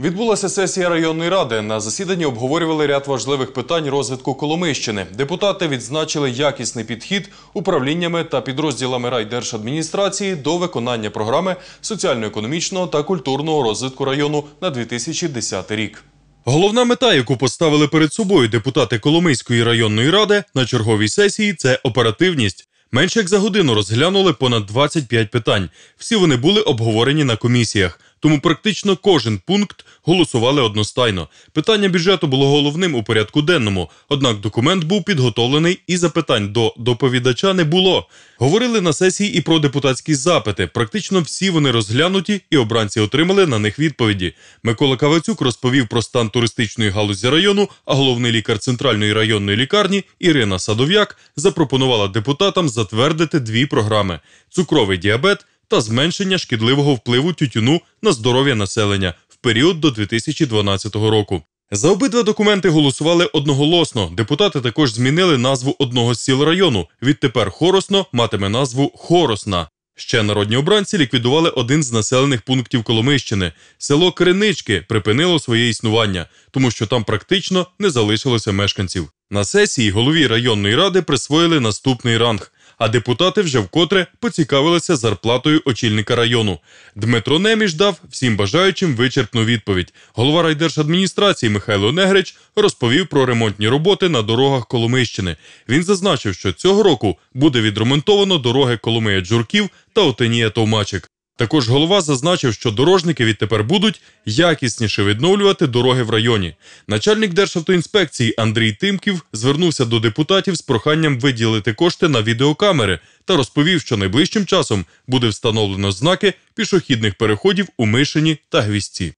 Відбулася сесія районної ради. На засіданні обговорювали ряд важливих питань розвитку Коломийщини. Депутати відзначили якісний підхід управліннями та підрозділами райдержадміністрації до виконання програми соціально-економічного та культурного розвитку району на 2010 рік. Головна мета, яку поставили перед собою депутати Коломийської районної ради на черговій сесії, це оперативність. Менше як за годину розглянули понад 25 питань. Всі вони були обговорені на комісіях. Тому практично кожен пункт голосували одностайно. Питання бюджету було головним у порядку денному, однак документ був підготовлений і запитань до доповідача не було. Говорили на сесії і про депутатські запити. Практично всі вони розглянуті, і обранці отримали на них відповіді. Микола Кавацюк розповів про стан туристичної галузі району, а головний лікар центральної районної лікарні Ірина Садов'як запропонувала депутатам затвердити дві програми: цукровий діабет та зменшення шкідливого впливу тютюну на здоров'я населення в період до 2012 року. За обидва документи голосували одноголосно. Депутати також змінили назву одного з сіл району. Відтепер Хоросно матиме назву Хоросна. Ще народні обранці ліквідували один з населених пунктів Коломийщини. Село Кринички припинило своє існування, тому що там практично не залишилося мешканців. На сесії голові районної ради присвоїли наступний ранг. А депутати вже вкотре поцікавилися зарплатою очільника району. Дмитро Неміж дав всім бажаючим вичерпну відповідь. Голова райдержадміністрації Михайло Негрич розповів про ремонтні роботи на дорогах Коломийщини. Він зазначив, що цього року буде відремонтовано дороги Коломия-Джурків та Отинія-Товмачик. Також голова зазначив, що дорожники відтепер будуть якісніше відновлювати дороги в районі. Начальник Державтоінспекції Андрій Тимків звернувся до депутатів з проханням виділити кошти на відеокамери та розповів, що найближчим часом буде встановлено знаки пішохідних переходів у Мишині та Гвісті.